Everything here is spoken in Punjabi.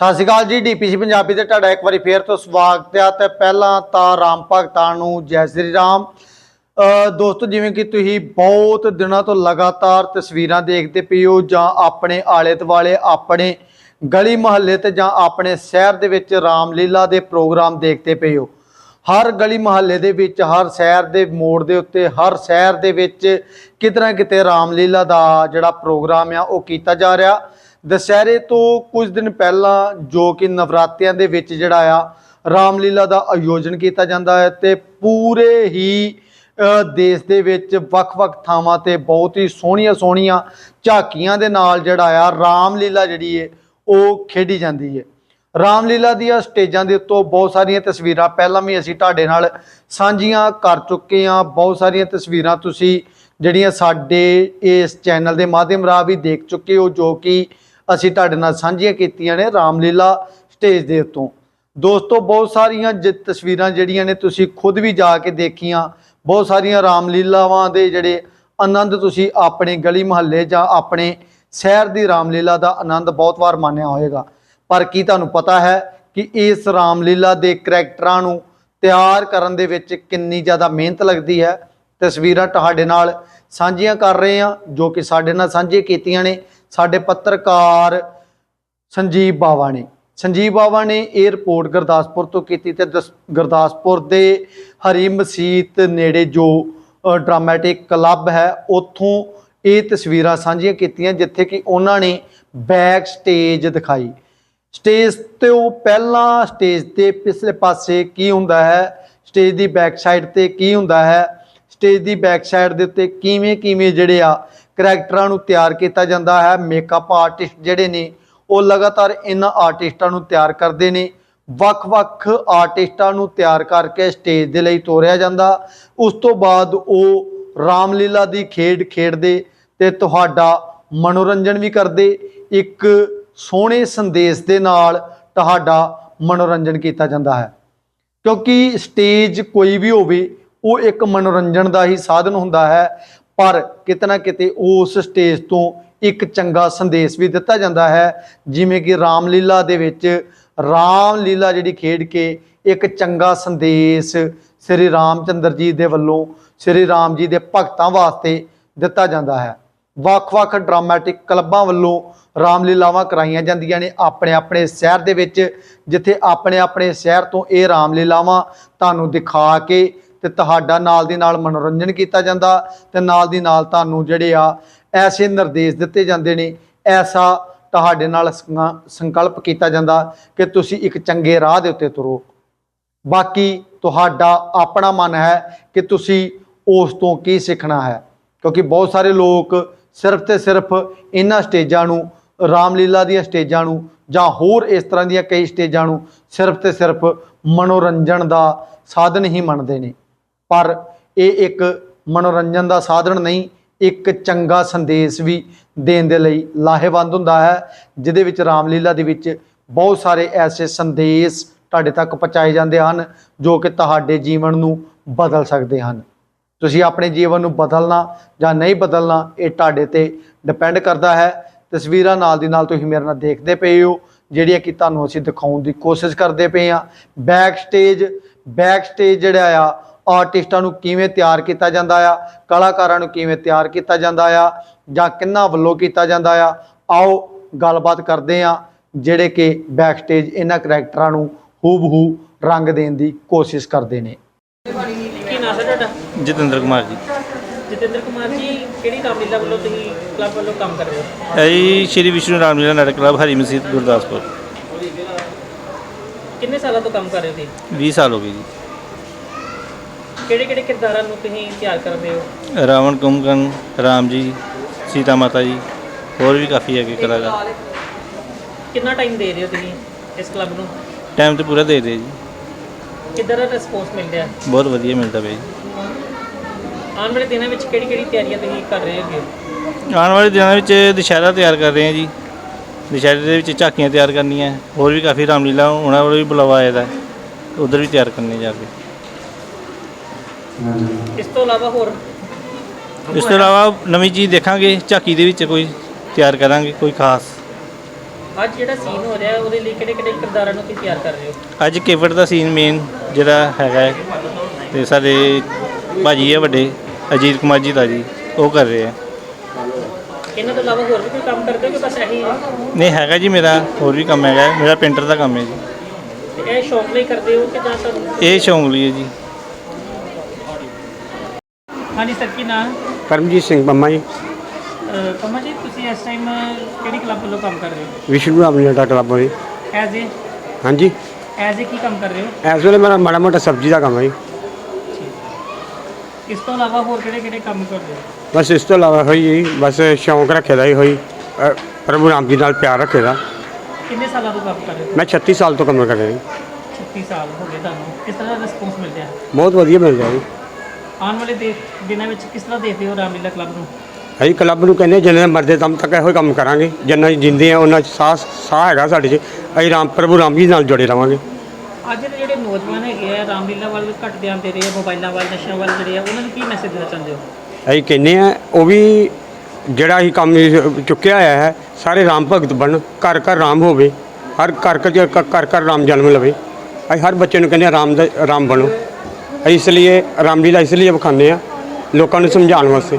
ਸਤਿ ਸ਼੍ਰੀ ਅਕਾਲ ਜੀ, ਡੀਪੀਸੀ ਪੰਜਾਬੀ ਤੇ ਤੁਹਾਡਾ ਇੱਕ ਵਾਰੀ ਫੇਰ ਤੋਂ ਸਵਾਗਤ ਹੈ ਤੇ ਪਹਿਲਾਂ ਤਾਂ ਰਾਮ ਭਗਤਾਂ ਨੂੰ ਜੈ ਸ੍ਰੀ ਰਾਮ। ਦੋਸਤੋ, ਜਿਵੇਂ ਕਿ ਤੁਸੀਂ ਬਹੁਤ ਦਿਨਾਂ ਤੋਂ ਲਗਾਤਾਰ ਤਸਵੀਰਾਂ ਦੇਖਦੇ ਪਏ ਹੋ ਜਾਂ ਆਪਣੇ ਆਲੇ ਦੁਆਲੇ ਆਪਣੇ ਗਲੀ ਮੁਹੱਲੇ ਤੇ ਜਾਂ ਆਪਣੇ ਸ਼ਹਿਰ ਦੇ ਵਿੱਚ ਰਾਮਲੀਲਾ ਦੇ ਪ੍ਰੋਗਰਾਮ ਦੇਖਦੇ ਪਏ ਹੋ। ਹਰ ਗਲੀ ਮੁਹੱਲੇ ਦੇ ਵਿੱਚ, ਹਰ ਸ਼ਹਿਰ ਦੇ ਮੋੜ ਦੇ ਉੱਤੇ, ਹਰ ਸ਼ਹਿਰ ਦੇ ਵਿੱਚ ਕਿਤੇ ਨਾ ਕਿਤੇ ਰਾਮਲੀਲਾ ਦਾ ਜਿਹੜਾ ਪ੍ਰੋਗਰਾਮ ਆ, ਉਹ ਕੀਤਾ ਜਾ ਰਿਹਾ। ਦੁਸਹਿਰੇ ਤੋਂ ਕੁਝ ਦਿਨ ਪਹਿਲਾਂ ਜੋ ਕਿ ਨਵਰਾਤਿਆਂ ਦੇ ਵਿੱਚ ਜਿਹੜਾ ਆ, ਰਾਮਲੀਲਾ ਦਾ ਆਯੋਜਨ ਕੀਤਾ ਜਾਂਦਾ ਹੈ ਤੇ ਪੂਰੇ ਹੀ ਦੇਸ਼ ਦੇ ਵਿੱਚ ਵੱਖ-ਵੱਖ ਥਾਵਾਂ ਤੇ ਬਹੁਤ ਹੀ ਸੋਹਣੀਆਂ ਸੋਹਣੀਆਂ ਝਾਕੀਆਂ ਦੇ ਨਾਲ ਜਿਹੜਾ ਆ, ਰਾਮਲੀਲਾ ਜਿਹੜੀ ਏ, ਉਹ ਖੇਡੀ ਜਾਂਦੀ ਏ। ਰਾਮਲੀਲਾ ਦੀਆਂ ਸਟੇਜਾਂ ਦੇ ਉੱਤੋਂ ਬਹੁਤ ਸਾਰੀਆਂ ਤਸਵੀਰਾਂ ਪਹਿਲਾਂ ਵੀ ਅਸੀਂ ਤੁਹਾਡੇ ਨਾਲ ਸਾਂਝੀਆਂ ਕਰ ਚੁੱਕੇ ਹਾਂ। ਬਹੁਤ ਸਾਰੀਆਂ ਤਸਵੀਰਾਂ ਤੁਸੀਂ ਜਿਹੜੀਆਂ ਸਾਡੇ ਇਸ ਚੈਨਲ ਦੇ ਮਾਧਿਅਮ ਰਾਹੀਂ ਵੀ ਦੇਖ ਚੁੱਕੇ ਹੋ, ਜੋ ਕਿ ਅਸੀਂ ਤੁਹਾਡੇ ਨਾਲ ਸਾਂਝੀਆਂ ਕੀਤੀਆਂ ਨੇ ਰਾਮਲੀਲਾ ਸਟੇਜ ਦੇ ਉੱਤੋਂ। ਦੋਸਤੋ, ਬਹੁਤ ਸਾਰੀਆਂ ਜ ਤਸਵੀਰਾਂ ਜਿਹੜੀਆਂ ਨੇ ਤੁਸੀਂ ਖੁਦ ਵੀ ਜਾ ਕੇ ਦੇਖੀਆਂ। ਬਹੁਤ ਸਾਰੀਆਂ ਰਾਮਲੀਲਾਵਾਂ ਦੇ ਜਿਹੜੇ ਆਨੰਦ ਤੁਸੀਂ ਆਪਣੇ ਗਲੀ ਮੁਹੱਲੇ ਜਾਂ ਆਪਣੇ ਸ਼ਹਿਰ ਦੀ ਰਾਮਲੀਲਾ ਦਾ ਆਨੰਦ ਬਹੁਤ ਵਾਰ ਮਾਣਿਆ ਹੋਵੇਗਾ ਪਰ ਕੀ ਤੁਹਾਨੂੰ ਪਤਾ ਹੈ ਕਿ ਇਸ ਰਾਮਲੀਲਾ ਦੇ ਕਰੈਕਟਰਾਂ ਨੂੰ ਤਿਆਰ ਕਰਨ ਦੇ ਵਿੱਚ ਕਿੰਨੀ ਜ਼ਿਆਦਾ ਮਿਹਨਤ ਲੱਗਦੀ ਹੈ? ਤਸਵੀਰਾਂ ਤੁਹਾਡੇ ਨਾਲ ਸਾਂਝੀਆਂ ਕਰ ਰਹੇ ਹਾਂ, ਜੋ ਕਿ ਸਾਡੇ ਨਾਲ ਸਾਂਝੀਆਂ ਕੀਤੀਆਂ ਨੇ। ਸਾਡੇ ਪੱਤਰਕਾਰ ਸੰਜੀਵ ਬਾਵਾ ਨੇ ਸੰਜੀਵ ਬਾਵਾ ਨੇ ਇਹ ਰਿਪੋਰਟ ਗੁਰਦਾਸਪੁਰ ਤੋਂ ਕੀਤੀ ਤੇ ਦਸ- ਗੁਰਦਾਸਪੁਰ ਦੇ ਹਰੀ ਮਸੀਤ ਨੇੜੇ ਜੋ ਡਰਾਮੈਟਿਕ ਕਲੱਬ ਹੈ, ਉੱਥੋਂ ਇਹ ਤਸਵੀਰਾਂ ਸਾਂਝੀਆਂ ਕੀਤੀਆਂ ਜਿੱਥੇ ਕਿ ਉਹਨਾਂ ਨੇ ਬੈਕ ਸਟੇਜ ਦਿਖਾਈ। ਸਟੇਜ ਤੋਂ ਪਹਿਲਾਂ ਸਟੇਜ ਦੇ ਪਿਛਲੇ ਪਾਸੇ ਕੀ ਹੁੰਦਾ ਹੈ? ਸਟੇਜ ਦੀ ਬੈਕ ਸਾਈਡ ਤੇ ਕੀ ਹੁੰਦਾ ਹੈ? ਸਟੇਜ ਦੀ ਬੈਕ ਸਾਈਡ ਦੇ ਉੱਤੇ ਕਿਵੇਂ ਕਿਵੇਂ ਜਿਹੜੇ ਆ ਕਰੈਕਟਰਾਂ ਨੂੰ ਤਿਆਰ ਕੀਤਾ ਜਾਂਦਾ ਹੈ ਮੇਕਅਪ ਆਰਟਿਸਟ ਜਿਹੜੇ ਨੇ, ਉਹ ਲਗਾਤਾਰ ਇਹਨਾਂ ਆਰਟਿਸਟਾਂ ਨੂੰ ਤਿਆਰ ਕਰਦੇ ਨੇ। ਵੱਖ-ਵੱਖ ਆਰਟਿਸਟਾਂ ਨੂੰ ਤਿਆਰ ਕਰਕੇ ਸਟੇਜ ਦੇ ਲਈ ਤੋਰਿਆ ਜਾਂਦਾ। ਉਸ ਤੋਂ ਬਾਅਦ ਉਹ ਰਾਮਲੀਲਾ ਦੀ ਖੇਡ ਖੇਡਦੇ ਤੇ ਤੁਹਾਡਾ ਮਨੋਰੰਜਨ ਵੀ ਕਰਦੇ। ਇੱਕ ਸੋਹਣੇ ਸੰਦੇਸ਼ ਦੇ ਨਾਲ ਤੁਹਾਡਾ ਮਨੋਰੰਜਨ ਕੀਤਾ ਜਾਂਦਾ ਹੈ। ਕਿਉਂਕਿ ਸਟੇਜ ਕੋਈ ਵੀ ਹੋਵੇ ਉਹ ਇੱਕ ਮਨੋਰੰਜਨ ਦਾ ਹੀ ਸਾਧਨ ਹੁੰਦਾ ਹੈ, ਪਰ ਕਿਤੇ ਨਾ ਕਿਤੇ ਉਸ ਸਟੇਜ ਤੋਂ ਇੱਕ ਚੰਗਾ ਸੰਦੇਸ਼ ਵੀ ਦਿੱਤਾ ਜਾਂਦਾ ਹੈ, ਜਿਵੇਂ ਕਿ ਰਾਮਲੀਲਾ ਦੇ ਵਿੱਚ ਰਾਮਲੀਲਾ ਜਿਹੜੀ ਖੇਡ ਕੇ ਇੱਕ ਚੰਗਾ ਸੰਦੇਸ਼ ਸ੍ਰੀ ਰਾਮਚੰਦਰ ਜੀ ਦੇ ਵੱਲੋਂ ਸ੍ਰੀ ਰਾਮ ਜੀ ਦੇ ਭਗਤਾਂ ਵਾਸਤੇ ਦਿੱਤਾ ਜਾਂਦਾ ਹੈ। ਵੱਖ-ਵੱਖ ਡਰਾਮੈਟਿਕ ਕਲੱਬਾਂ ਵੱਲੋਂ ਰਾਮਲੀਲਾਵਾਂ ਕਰਾਈਆਂ ਜਾਂਦੀਆਂ ਨੇ ਆਪਣੇ ਆਪਣੇ ਸ਼ਹਿਰ ਦੇ ਵਿੱਚ, ਜਿੱਥੇ ਆਪਣੇ ਆਪਣੇ ਸ਼ਹਿਰ ਤੋਂ ਇਹ ਰਾਮਲੀਲਾਵਾਂ ਤੁਹਾਨੂੰ ਦਿਖਾ ਕੇ ਤੇ ਤੁਹਾਡਾ ਨਾਲ ਦੀ ਨਾਲ ਮਨੋਰੰਜਨ ਕੀਤਾ ਜਾਂਦਾ ਤੇ ਨਾਲ ਦੀ ਨਾਲ ਤੁਹਾਨੂੰ ਜਿਹੜੇ ਆ ਐਸੇ ਨਿਰਦੇਸ਼ ਦਿੱਤੇ ਜਾਂਦੇ ਨੇ, ਐਸਾ ਤੁਹਾਡੇ ਨਾਲ ਸੰਕਲਪ ਕੀਤਾ ਜਾਂਦਾ ਕਿ ਤੁਸੀਂ ਇੱਕ ਚੰਗੇ ਰਾਹ ਦੇ ਉੱਤੇ ਤੁਰੋ। ਬਾਕੀ ਤੁਹਾਡਾ ਆਪਣਾ ਮਨ ਹੈ ਕਿ ਤੁਸੀਂ ਉਸ ਤੋਂ ਕੀ ਸਿੱਖਣਾ ਹੈ, ਕਿਉਂਕਿ ਬਹੁਤ ਸਾਰੇ ਲੋਕ ਸਿਰਫ ਤੇ ਸਿਰਫ ਇਹਨਾਂ ਸਟੇਜਾਂ ਨੂੰ, ਰਾਮਲੀਲਾ ਦੀਆਂ ਸਟੇਜਾਂ ਨੂੰ ਜਾਂ ਹੋਰ ਇਸ ਤਰ੍ਹਾਂ ਦੀਆਂ ਕਈ ਸਟੇਜਾਂ ਨੂੰ ਸਿਰਫ ਤੇ ਸਿਰਫ ਮਨੋਰੰਜਨ ਦਾ ਸਾਧਨ ਹੀ ਮੰਨਦੇ ਨੇ। ਪਰ ਇਹ ਇੱਕ ਮਨੋਰੰਜਨ ਦਾ ਸਾਧਨ ਨਹੀਂ, ਇੱਕ ਚੰਗਾ ਸੰਦੇਸ਼ ਵੀ ਦੇਣ ਦੇ ਲਈ ਲਾਹੇਵੰਦ ਹੁੰਦਾ ਹੈ, ਜਿਹਦੇ ਵਿੱਚ ਰਾਮਲੀਲਾ ਦੇ ਵਿੱਚ ਬਹੁਤ ਸਾਰੇ ਐਸੇ ਸੰਦੇਸ਼ ਤੁਹਾਡੇ ਤੱਕ ਪਹੁੰਚਾਏ ਜਾਂਦੇ ਹਨ, ਜੋ ਕਿ ਤੁਹਾਡੇ ਜੀਵਨ ਨੂੰ ਬਦਲ ਸਕਦੇ ਹਨ। ਤੁਸੀਂ ਆਪਣੇ ਜੀਵਨ ਨੂੰ ਬਦਲਣਾ ਜਾਂ ਨਹੀਂ ਬਦਲਣਾ, ਇਹ ਤੁਹਾਡੇ ਤੇ ਡਿਪੈਂਡ ਕਰਦਾ ਹੈ। ਤਸਵੀਰਾਂ ਨਾਲ ਦੀ ਨਾਲ ਤੁਸੀਂ ਮੇਰੇ ਨਾਲ ਦੇਖਦੇ ਪਏ ਹੋ, ਜਿਹੜੀਆਂ ਕਿ ਤੁਹਾਨੂੰ ਅਸੀਂ ਦਿਖਾਉਣ ਦੀ ਕੋਸ਼ਿਸ਼ ਕਰਦੇ ਪਏ ਆ ਬੈਕ ਸਟੇਜ ਬੈਕ ਸਟੇਜ ਜਿਹੜਾ ਆ ਆਰਟਿਸਟਾਂ ਨੂੰ ਕਿਵੇਂ ਤਿਆਰ ਕੀਤਾ ਜਾਂਦਾ ਆ ਕਲਾਕਾਰਾਂ ਨੂੰ ਕਿਵੇਂ ਤਿਆਰ ਕੀਤਾ ਜਾਂਦਾ ਆ ਜਾਂ ਕਿੰਨਾ ਵੱਲੋਂ ਕੀਤਾ ਜਾਂਦਾ ਆ ਆਓ ਗੱਲਬਾਤ ਕਰਦੇ ਆ ਜਿਹੜੇ ਕਿ ਬੈਕ ਸਟੇਜ ਇਹਨਾਂ ਕਰੈਕਟਰਾਂ ਨੂੰ ਹੂਬਹੂ ਰੰਗ ਦੇਣ ਦੀ ਕੋਸ਼ਿਸ਼ ਕਰਦੇ ਨੇ। ਕੀ ਨਾਮ ਹੈ ਤੁਹਾਡਾ? ਜਤਿੰਦਰ ਕੁਮਾਰ ਜੀ। ਜਤਿੰਦਰ ਕੁਮਾਰ ਜੀ ਕਿਹੜੀ ਰਾਮਲੀਲਾ ਵੱਲੋਂ ਤੁਸੀਂ ਕਲੱਬ ਵੱਲੋਂ ਕੰਮ ਕਰ ਰਹੇ ਹੋ? ਇਹ ਜੀ ਸ਼੍ਰੀ ਵਿਸ਼ਨੂੰ ਰਾਮਲੀਲਾ ਨਾਟਕ ਕਲੱਬ ਹਰੀ ਮਸੀਤ ਗੁਰਦਾਸਪੁਰ। ਕਿੰਨੇ ਸਾਲਾਂ ਤੋਂ ਕੰਮ ਕਰ ਰਹੇ ਹੋ ਤੁਸੀਂ? 20 ਸਾਲ ਹੋ ਗਏ ਜੀ। ਕਿਹੜੇ ਕਿਹੜੇ ਕਿਰਦਾਰਾਂ ਨੂੰ ਤੁਸੀਂ ਤਿਆਰ ਕਰਦੇ ਹੋ? ਰਾਵਣ ਕੁੰਭਕਰਨ ਰਾਮ ਜੀ ਸੀਤਾ ਮਾਤਾ ਜੀ ਹੋਰ ਵੀ ਕਾਫੀ ਹੈਗੇ ਕਲਾਕਾਰ। ਕਿੰਨਾ ਟਾਈਮ ਦੇ ਰਹੇ ਹੋ ਤੁਸੀਂ ਇਸ ਕਲੱਬ ਨੂੰ? ਟਾਈਮ ਤੇ ਪੂਰਾ ਦੇ ਦੇ ਜੀ। ਕਿੱਦਾਂ ਦਾ ਰਿਸਪੌਂਸ ਮਿਲ ਰਿਹਾ? ਬਹੁਤ ਵਧੀਆ ਮਿਲਦਾ ਪਿਆ ਜੀ। ਆਉਣ ਵਾਲੇ ਦਿਨਾਂ ਵਿੱਚ ਕਿਹੜੀ ਕਿਹੜੀ ਤਿਆਰੀਆਂ ਤੁਸੀਂ ਕਰ ਰਹੇ ਹੋਗੇ? ਆਉਣ ਵਾਲੇ ਦਿਨਾਂ ਵਿੱਚ ਦੁਸ਼ਹਿਰਾ ਤਿਆਰ ਕਰ ਰਹੇ ਹਾਂ ਜੀ। ਦੁਸ਼ਹਿਰੇ ਦੇ ਵਿੱਚ ਝਾਕੀਆਂ ਤਿਆਰ ਕਰਨੀਆਂ ਹੋਰ ਵੀ ਕਾਫੀ ਰਾਮਲੀਲਾ ਉਹਨਾਂ ਵੱਲੋਂ ਵੀ ਬੁਲਾਵਾ ਆਇਆ ਦਾ। ਉਧਰ ਵੀ ਤਿਆਰ ਕਰਨੇ ਜਾ ਕੇ। ਇਸ ਤੋਂ ਇਲਾਵਾ ਹੋਰ? ਇਸ ਤੋਂ ਇਲਾਵਾ ਨਵੀਂ ਚੀਜ਼ ਦੇਖਾਂਗੇ ਝਾਕੀ ਦੇ ਵਿੱਚ ਕੋਈ ਤਿਆਰ ਕਰਾਂਗੇ ਕੋਈ ਖਾਸ। ਅੱਜ ਜਿਹੜਾ ਸੀਨ ਹੋ ਰਿਹਾ ਉਹਦੇ ਲਈ ਕਿਹੜੇ ਕਿਹੜੇ ਕਿਰਦਾਰਾਂ ਨੂੰ ਤੁਸੀਂ ਤਿਆਰ ਕਰ ਰਹੇ ਹੋ? ਅੱਜ ਕੇਵਟ ਦਾ ਸੀਨ ਮੇਨ ਜਿਹੜਾ ਹੈਗਾ ਹੈ, ਤੇ ਸਾਡੇ ਭਾਜੀ ਹੈ ਵੱਡੇ ਅਜੀਤ ਕੁਮਾਰ ਜੀ ਦਾ ਜੀ ਉਹ ਕਰ ਰਹੇ ਆ। ਇਹਨਾਂ ਤੋਂ ਇਲਾਵਾ ਹੋਰ ਵੀ ਕੋਈ ਕੰਮ ਕਰਦੇ ਹੋ ਕਿ ਬਸ ਇਹੀ ਹੈ? ਨਹੀਂ ਹੈਗਾ ਜੀ ਮੇਰਾ ਹੋਰ ਵੀ ਕੰਮ ਹੈਗਾ ਮੇਰਾ ਪੇਂਟਰ ਦਾ ਕੰਮ ਹੈ ਜੀ। ਤੇ ਇਹ ਸ਼ੌਕ ਲਈ ਕਰਦੇ ਹੋ ਕਿ ਜਾਂ ਤੁਹਾਨੂੰ ਇਹ ਸ਼ੌਂਕ ਲਈ ਹੈ ਜੀ। ਹਾਂਜੀ ਸਰ ਕੀ ਨਾਮ ਕਰਮਜੀਤ ਸਿੰਘ ਪੰਮਾ ਜੀ। ਕਮਾ ਜੀ ਤੁਸੀਂ ਇਸ ਟਾਈਮ ਕਿਹੜੀ ਕਲੱਬ ਵੱਲੋਂ ਕੰਮ ਕਰ ਰਹੇ ਹੋ? Vishnu Ram Lila club ji. As a? ਹਾਂਜੀ। ਐਜ਼ ਏ ਕੀ ਕੰਮ ਕਰ ਰਹੇ ਹੋ? ਇਸ ਵੇਲੇ ਮੇਰਾ ਮਾੜਾ ਮੋਟਾ ਸਬਜ਼ੀ ਦਾ ਕੰਮ ਹੈ ਜੀ। ਇਸ ਤੋਂ ਇਲਾਵਾ ਹੋਰ ਕਿਹੜੇ ਕਿਹੜੇ ਕੰਮ ਕਰਦੇ ਹੋ? ਬਸ ਇਸ ਤੋਂ ਇਲਾਵਾ ਹੋਈ ਜੀ ਬਸ ਸ਼ੌਂਕ ਰੱਖੇ ਦਾ ਹੀ ਹੋਈ। ਅ, ਪ੍ਰਭੂ ਰਾਮ ਜੀ ਨਾਲ ਪਿਆਰ ਰੱਖੇ ਦਾ। ਕਿੰਨੇ ਸਾਲਾਂ ਤੋਂ ਕੰਮ ਕਰ ਰਹੇ ਹੋ? ਮੈਂ 36 ਸਾਲ ਤੋਂ ਕੰਮ ਕਰ ਰਿਹਾ ਜੀ। 36 ਸਾਲ ਹੋ ਗਏ ਤੁਹਾਨੂੰ। ਕਿਸ ਤਰ੍ਹਾਂ ਦਾ ਰਿਸਪੌਂਸ ਮਿਲ ਰਿਹਾ? ਬਹੁਤ ਵਧੀਆ ਮਿਲ ਰਿਹਾ ਜੀ। ਆਉਣ ਵਾਲੇ ਦੇ ਦਿਨਾਂ ਵਿੱਚ ਕਿਸ ਤਰ੍ਹਾਂ ਦੇਖਦੇ ਹੋ ਰਾਮਲੀਲਾ ਕਲੱਬ ਨੂੰ? ਅਸੀਂ ਕਲੱਬ ਨੂੰ ਕਹਿੰਦੇ ਜਿੰਨੇ ਮਰਦੇ ਦਮ ਤੱਕ ਇਹੋ ਹੀ ਕੰਮ ਕਰਾਂਗੇ। ਜਿੰਨਾ ਅਸੀਂ ਜਿੰਦੇ ਆ ਉਹਨਾਂ 'ਚ ਸਾਹ ਸਾਹ ਹੈਗਾ ਸਾਡੇ 'ਚ। ਅਸੀਂ ਰਾਮ ਪ੍ਰਭੂ ਰਾਮ ਜੀ ਨਾਲ ਜੁੜੇ ਰਵਾਂਗੇ। ਅੱਜ ਦੇ ਜਿਹੜੇ ਨੌਜਵਾਨ ਹੈਗੇ ਆ ਰਾਮਲੀਲਾ ਵੱਲ ਘੱਟ ਧਿਆਨ ਦੇ ਰਹੇ ਆ ਮੋਬਾਈਲਾਂ ਵੱਲ ਨਸ਼ਿਆਂ ਵੱਲ ਜਿਹੜੇ ਆ ਉਹਨਾਂ ਨੂੰ ਕੀ ਮੈਸੇਜ ਦੇਣਾ ਚਾਹੁੰਦੇ ਹੋ? ਅਸੀਂ ਕਹਿੰਦੇ ਆ ਉਹ ਵੀ ਜਿਹੜਾ ਅਸੀਂ ਕੰਮ ਚੁੱਕਿਆ ਹੋਇਆ ਹੈ ਸਾਰੇ ਰਾਮ ਭਗਤ ਬਣ ਘਰ ਘਰ ਰਾਮ ਹੋਵੇ ਹਰ ਘਰ ਘਰ ਘਰ- ਰਾਮ ਜਨਮ ਲਵੇ। ਅਸੀਂ ਹਰ ਬੱਚੇ ਨੂੰ ਕਹਿੰਦੇ ਹਾਂ ਰਾਮ ਦਾ ਰਾਮ ਬਣੋ। ਇਸ ਲਈ ਰਾਮਲੀਲਾ ਇਸ ਲਈ ਵਿਖਾਉਂਦੇ ਆ ਲੋਕਾਂ ਨੂੰ ਸਮਝਾਉਣ ਵਾਸਤੇ।